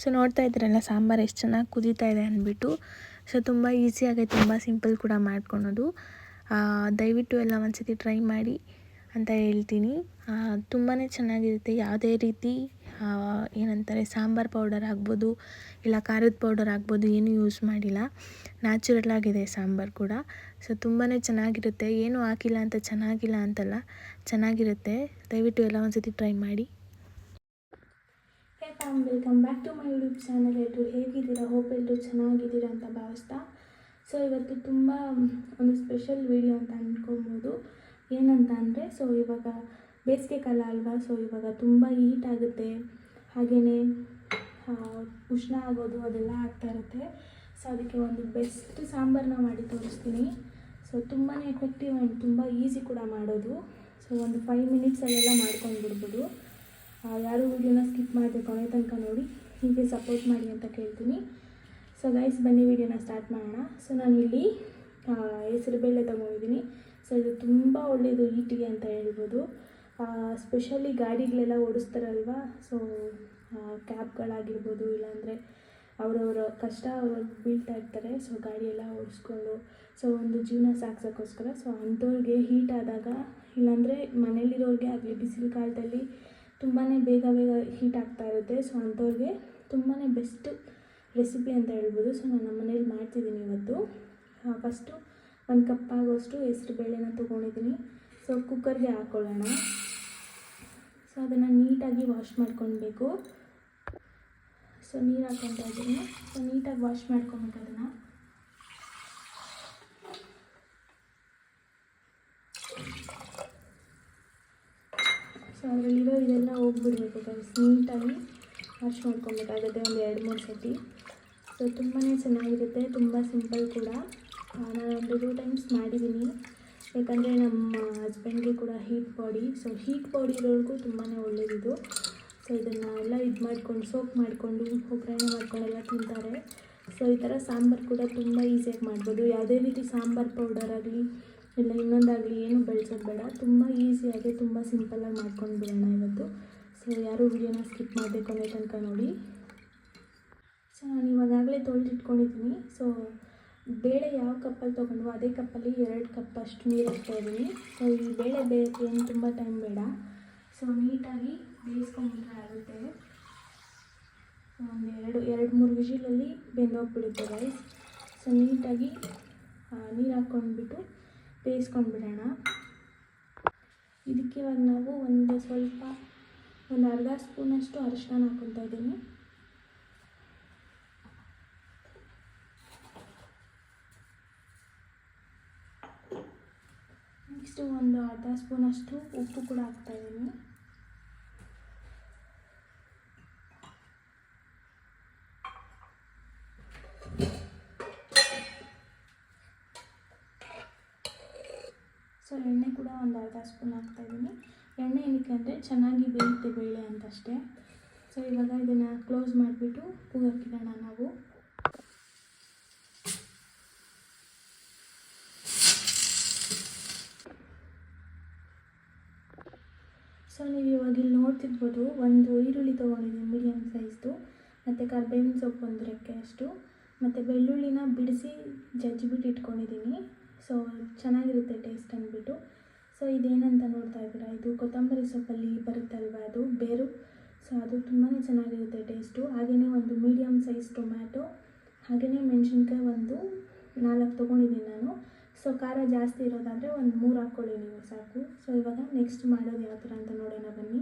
So ನೋಡ್ತಾ ಇದ್ದೀರಲ್ಲ, ಸಾಂಬಾರು ಎಷ್ಟು ಚೆನ್ನಾಗಿ ಕುದೀತಾ ಇದೆ ಅಂದ್ಬಿಟ್ಟು. ಸೊ ತುಂಬ ಈಸಿಯಾಗಿ ತುಂಬ ಸಿಂಪಲ್ ಕೂಡ ಮಾಡ್ಕೊಳೋದು. ದಯವಿಟ್ಟು ಎಲ್ಲ ಒಂದ್ಸತಿ ಟ್ರೈ ಮಾಡಿ ಅಂತ ಹೇಳ್ತೀನಿ. ತುಂಬಾ ಚೆನ್ನಾಗಿರುತ್ತೆ. ಯಾವುದೇ ರೀತಿ ಏನಂತಾರೆ, ಸಾಂಬಾರು ಪೌಡರ್ ಆಗ್ಬೋದು, ಇಲ್ಲ ಖಾರದ ಪೌಡರ್ ಆಗ್ಬೋದು, ಏನೂ ಯೂಸ್ ಮಾಡಿಲ್ಲ. ನ್ಯಾಚುರಲ್ ಆಗಿದೆ ಸಾಂಬಾರು ಕೂಡ. ಸೊ ತುಂಬಾ ಚೆನ್ನಾಗಿರುತ್ತೆ. ಏನೂ ಹಾಕಿಲ್ಲ ಅಂತ, ಚೆನ್ನಾಗಿಲ್ಲ ಅಂತಲ್ಲ, ಚೆನ್ನಾಗಿರುತ್ತೆ. ದಯವಿಟ್ಟು ಎಲ್ಲ ಒಂದ್ಸತಿ ಟ್ರೈ ಮಾಡಿ. Fam welcome back to my YouTube channel ಎಲ್ಲರೂ ಹೇಗಿದ್ದೀರಾ? ಹೋಪ್ ಎಲ್ಲರೂ ಚೆನ್ನಾಗಿದ್ದೀರಾ ಅಂತ ಭಾವಿಸ್ತಾ. ಸೊ ಇವತ್ತು ತುಂಬ ಒಂದು ಸ್ಪೆಷಲ್ ವಿಡಿಯೋ ಅಂತ ಅಂದ್ಕೊಬೋದು ಏನಂತ ಅಂದರೆ ಸೊ ಇವಾಗ ಬೇಸಿಗೆ ಕಾಲ ಅಲ್ವಾ? ಸೊ ಇವಾಗ ತುಂಬ ಹೀಟ್ ಆಗುತ್ತೆ. ಹಾಗೆಯೇ ಉಷ್ಣ ಆಗೋದು ಅದೆಲ್ಲ ಆಗ್ತಾ ಇರುತ್ತೆ. ಸೊ ಅದಕ್ಕೆ ಒಂದು ಬೆಸ್ಟ್ ಸಾಂಬಾರನ್ನ ಮಾಡಿ ತೋರಿಸ್ತೀನಿ. ಸೊ ತುಂಬಾ ಎಫೆಕ್ಟಿವ್ ಆ್ಯಂಡ್ ತುಂಬ ಈಸಿ ಕೂಡ ಮಾಡೋದು. ಸೊ ಒಂದು ಫೈವ್ ಮಿನಿಟ್ಸಲ್ಲೆಲ್ಲ ಮಾಡ್ಕೊಂಡು ಬಿಡ್ಬೋದು ಯಾರು ವಿಡಿಯೋನ ಸ್ಕಿಪ್ ಮಾಡಿದೆ ಕೊನೆ ತನಕ ನೋಡಿ. ಹೀಗೆ ಸಪೋರ್ಟ್ ಮಾಡಿ ಅಂತ ಕೇಳ್ತೀನಿ. ಸೊ ಗೈಸ್ ಬನ್ನಿ, ವಿಡಿಯೋನ ಸ್ಟಾರ್ಟ್ ಮಾಡೋಣ. ಸೊ ನಾನು ಇಲ್ಲಿ ಹೆಸರು ಬೇಳೆ ತೊಗೊಂಡಿದ್ದೀನಿ. ಸೊ ಇದು ತುಂಬ ಒಳ್ಳೆಯದು ಈಟಿಗೆ ಅಂತ ಹೇಳ್ಬೋದು. ಸ್ಪೆಷಲಿ ಗಾಡಿಗಳೆಲ್ಲ ಓಡಿಸ್ತಾರಲ್ವ? ಸೊ ಕ್ಯಾಬ್ಗಳಾಗಿರ್ಬೋದು ಇಲ್ಲಾಂದರೆ ಅವರವರ ಕಷ್ಟ ಅವರು ಬೀಳ್ತಾ ಇರ್ತಾರೆ. ಸೊ ಗಾಡಿಯೆಲ್ಲ ಓಡಿಸ್ಕೊಂಡು ಸೊ ಒಂದು ಜೀವನ ಸಾಗ್ಸೋಕ್ಕೋಸ್ಕರ. ಸೊ ಅಂಥವ್ರಿಗೆ ಹೀಟ್ ಆದಾಗ, ಇಲ್ಲಾಂದರೆ ಮನೇಲಿರೋರಿಗೆ ಆಗಲಿ, ಬಿಸಿಲು ಕಾಲದಲ್ಲಿ ತುಂಬಾ ಬೇಗ ಬೇಗ ಹೀಟ್ ಆಗ್ತಾ ಇರುತ್ತೆ. ಸೊ ಅಂಥವ್ರಿಗೆ ತುಂಬಾ ಬೆಸ್ಟ್ ರೆಸಿಪಿ ಅಂತ ಹೇಳ್ಬೋದು. ಸೊ ನಾನು ನಮ್ಮ ಮನೇಲಿ ಮಾಡ್ತಿದ್ದೀನಿ ಇವತ್ತು. ಫಸ್ಟು ಒಂದು ಕಪ್ ಆಗೋಷ್ಟು ಹೆಸ್ರು ಬೇಳೆನ ತೊಗೊಂಡಿದ್ದೀನಿ. ಸೊ ಕುಕ್ಕರ್ಗೆ ಹಾಕ್ಕೊಳ್ಳೋಣ ಸೊ ಅದನ್ನು ನೀಟಾಗಿ ವಾಶ್ ಮಾಡ್ಕೊಳ್ಬೇಕು. ಸೊ ನೀರು ಹಾಕ್ಕೊತಾ ಸೊ ನೀಟಾಗಿ ವಾಶ್ ಮಾಡ್ಕೊಬೇಕು ಅದನ್ನು ಸೊ ಅದರಲ್ಲಿರೋ ಇದೆಲ್ಲ ಹೋಗ್ಬಿಡ್ಬೇಕು ಗೈಸ್ ನೀಟಾಗಿ ವಾಶ್ ಮಾಡ್ಕೊಬೇಕಾಗುತ್ತೆ ಒಂದು ಎರಡು, ಮೂರು ಸತಿ. ಸೊ ತುಂಬಾ ಚೆನ್ನಾಗಿರುತ್ತೆ, ತುಂಬ ಸಿಂಪಲ್ ಕೂಡ. ನಾನು ಒಂದು ಟೂ ಟೈಮ್ಸ್ ಮಾಡಿದ್ದೀನಿ. ಯಾಕಂದರೆ ನಮ್ಮ ಹಸ್ಬೆಂಡ್ಗೆ ಕೂಡ heat body so heat body ಇರೋರಿಗೂ ತುಂಬಾ ಒಳ್ಳೆಯದಿದು ಸೊ ಇದನ್ನು ಎಲ್ಲ ಇದು ಮಾಡ್ಕೊಂಡು ಸೋಪ್ ಮಾಡಿಕೊಂಡು, ಒಗ್ಗರಣೆ ಮಾಡ್ಕೊಂಡೆಲ್ಲ ತಿಂತಾರೆ. ಸೊ ಈ ಥರ ಸಾಂಬಾರು ಕೂಡ ತುಂಬ ಈಸಿಯಾಗಿ ಮಾಡ್ಬೋದು. ಯಾವುದೇ ರೀತಿ ಸಾಂಬಾರು ಪೌಡರ್ ಆಗಲಿ ಇಲ್ಲ, ಇನ್ನೊಂದಾಗಲಿ ಏನು ಬಳಸೋದು ಬೇಡ. ತುಂಬ ಈಸಿಯಾಗಿ ತುಂಬ ಸಿಂಪಲ್ಲಾಗಿ ಮಾಡ್ಕೊಂಡು ಬಿಡೋಣ ಇವತ್ತು. ಸೊ ಯಾರೂ ವಿಡಿಯೋನ ಸ್ಕಿಪ್ ಮಾಡಬೇಕು ಅನ್ನೋ ತನಕ ನೋಡಿ. ಸೊ ನಾನು ಇವಾಗಲೇ ತೊಳೆದಿಟ್ಕೊಂಡಿದ್ದೀನಿ ಸೊ ಬೇಳೆ ಯಾವ ಕಪ್ಪಲ್ಲಿ ತೊಗೊಂಡ್ವೋ ಅದೇ ಕಪ್ಪಲ್ಲಿ ಎರಡು ಕಪ್ ಅಷ್ಟು ನೀರು ಇದ್ದೀನಿ ಸೊ ಈ ಬೇಳೆ ಬೇಯಕ್ಕೆ ಏನು ತುಂಬ ಟೈಮ್ ಬೇಡ. ಸೊ ನೀಟಾಗಿ ಬೇಯಿಸ್ಕೊಂಡ್ರೆ ಆಗುತ್ತೆ. ಒಂದು ಎರಡು ಎರಡು ಮೂರು ವಿಷಿಲಲ್ಲಿ ಬೆಂದೋಗ್ಬಿಡುತ್ತೆ ರೈಸ್ ಸೊ ನೀಟಾಗಿ ನೀರು ಹಾಕ್ಕೊಂಡ್ಬಿಟ್ಟು ಬೇಯಿಸ್ಕೊಂಡ್ಬಿಡೋಣ. ಇದಕ್ಕೆ ಇವಾಗ ನಾವು ಒಂದು ಸ್ವಲ್ಪ ಒಂದು ಅರ್ಧ ಸ್ಪೂನಷ್ಟು ಅರಿಶಿನ ಹಾಕ್ಕೊತಾ ಇದ್ದೀನಿ. ನೆಕ್ಸ್ಟು ಒಂದು ಅರ್ಧ ಸ್ಪೂನಷ್ಟು ಉಪ್ಪು ಕೂಡ ಹಾಕ್ತಾ ಸೊ ಎಣ್ಣೆ ಕೂಡ ಒಂದು ಅರ್ಧ ಸ್ಪೂನ್ ಹಾಕ್ತಾಯಿದ್ದೀನಿ ಎಣ್ಣೆ ಏನಕ್ಕೆ ಅಂದರೆ ಚೆನ್ನಾಗಿ ಬೇಯುತ್ತೆ ಬೇಳೆ ಅಂತಷ್ಟೇ. ಸೊ ಇವಾಗ ಇದನ್ನು ಕ್ಲೋಸ್ ಮಾಡಿಬಿಟ್ಟು ಕೂಗಕ್ಕಿಡೋಣ ನಾವು. ಸೊ ನೀವು ಇವಾಗ ಇಲ್ಲಿ ನೋಡ್ತಿರ್ಬೋದು ಒಂದು ಈರುಳ್ಳಿ ತೊಗೊಂಡಿದ್ದೀನಿ ಮೀಡಿಯಮ್ ಸೈಜ್ದು, ಮತ್ತು ಕರ್ಬೇವಿನ ಸೊಪ್ಪು ಒಂದು ರೆಕ್ಕೆ ಅಷ್ಟು, ಮತ್ತು ಬೆಳ್ಳುಳ್ಳಿನ ಬಿಡಿಸಿ ಜಜ್ಜಿಬಿಟ್ಟು ಇಟ್ಕೊಂಡಿದ್ದೀನಿ. ಸೊ ಚೆನ್ನಾಗಿರುತ್ತೆ ಟೇಸ್ಟ್ ಅಂದ್ಬಿಟ್ಟು. ಸೊ ಇದೇನಂತ ನೋಡ್ತಾ ಇದ್ದೀರಾ? ಇದು ಕೊತ್ತಂಬರಿ ಸೊಪ್ಪಲ್ಲಿ ಬರುತ್ತಲ್ವ ಅದು? ಬೇರು. ಸೊ ಅದು ತುಂಬಾ ಚೆನ್ನಾಗಿರುತ್ತೆ ಟೇಸ್ಟು. ಹಾಗೆಯೇ ಒಂದು ಮೀಡಿಯಮ್ ಸೈಜ್ ಟೊಮ್ಯಾಟೊ ಹಾಗೆಯೇ ಮೆಣಸಿನ್ಕಾಯಿ ಒಂದು ನಾಲ್ಕು ತೊಗೊಂಡಿದ್ದೀನಿ ನಾನು. ಸೊ ಖಾರ ಜಾಸ್ತಿ ಇರೋದಾದರೆ ಒಂದು ಮೂರು ಹಾಕ್ಕೊಳ್ಳಿ ನೀವು, ಸಾಕು. ಸೊ ಇವಾಗ ನೆಕ್ಸ್ಟ್ ಮಾಡೋದು ಯಾವ ಥರ ಅಂತ ನೋಡೋಣ ಬನ್ನಿ.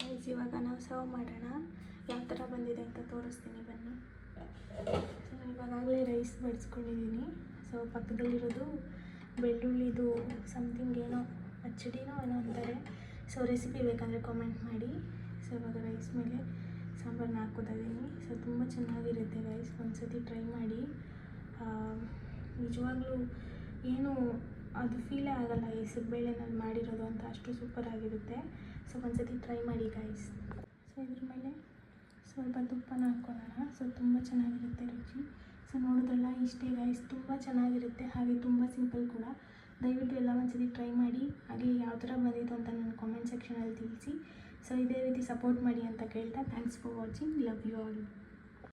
ಗೈಸ್ ಇವಾಗ ನಾವು ಸರ್ವ್ ಮಾಡೋಣ. ಯಾವ ಥರ ಬಂದಿದೆ ಅಂತ ತೋರಿಸ್ತೀನಿ, ಬನ್ನಿ. ಸೊ ಇವಾಗಲೇ ರೈಸ್ ಬಡಿಸ್ಕೊಂಡಿದ್ದೀನಿ ಸೊ ಪಕ್ಕದಲ್ಲಿರೋದು ಬೆಳ್ಳುಳ್ಳಿದು ಸಮಥಿಂಗ್ ಏನೋ, ಅಚ್ಚಡಿನೋ ಏನೋ ಅಂತಾರೆ. ಸೊ ರೆಸಿಪಿ ಬೇಕಂದರೆ ಕಾಮೆಂಟ್ ಮಾಡಿ. ಸೊ ಇವಾಗ ರೈಸ್ ಮೇಲೆ ಸಾಂಬಾರನ್ನ ಹಾಕೋತಾ ಇದ್ದೀನಿ ಸೊ ತುಂಬ ಚೆನ್ನಾಗಿರುತ್ತೆ ರೈಸ್ ಒಂದ್ಸತಿ ಟ್ರೈ ಮಾಡಿ. ನಿಜವಾಗ್ಲೂ ಏನು ಅದು ಫೀಲೇ ಆಗಲ್ಲ, ಹೆಸರುಬೇಳೆನಲ್ಲಿ ಮಾಡಿರೋದು ಅಂತ. ಅಷ್ಟು ಸೂಪರ್ ಆಗಿರುತ್ತೆ. ಸೊ ಒಂದ್ಸತಿ ಟ್ರೈ ಮಾಡಿ ಗೈಸ್ ಸೊ ಇದ್ರ ಮೇಲೆ ಸ್ವಲ್ಪ ತುಪ್ಪನ ಹಾಕ್ಕೊಳ್ಳೋಣ ಸೊ ತುಂಬ ಚೆನ್ನಾಗಿರುತ್ತೆ ರುಚಿ. ಸೊ ನೋಡಿದ್ರಲ್ಲ, ಇಷ್ಟೇ ಗೈಸ್ ತುಂಬ ಚೆನ್ನಾಗಿರುತ್ತೆ. ಹಾಗೆ ತುಂಬ ಸಿಂಪಲ್ ಕೂಡ. ದಯವಿಟ್ಟು ಎಲ್ಲ ಒಂದ್ಸತಿ ಟ್ರೈ ಮಾಡಿ. ಹಾಗೆ ಯಾವ ಥರ ಬಂದಿತ್ತು ಅಂತ ನನ್ನ ಕಾಮೆಂಟ್ ಸೆಕ್ಷನಲ್ಲಿ ತಿಳಿಸಿ. ಸೊ ಇದೇ ರೀತಿ ಸಪೋರ್ಟ್ ಮಾಡಿ ಅಂತ ಕೇಳ್ತಾ thanks for watching love you all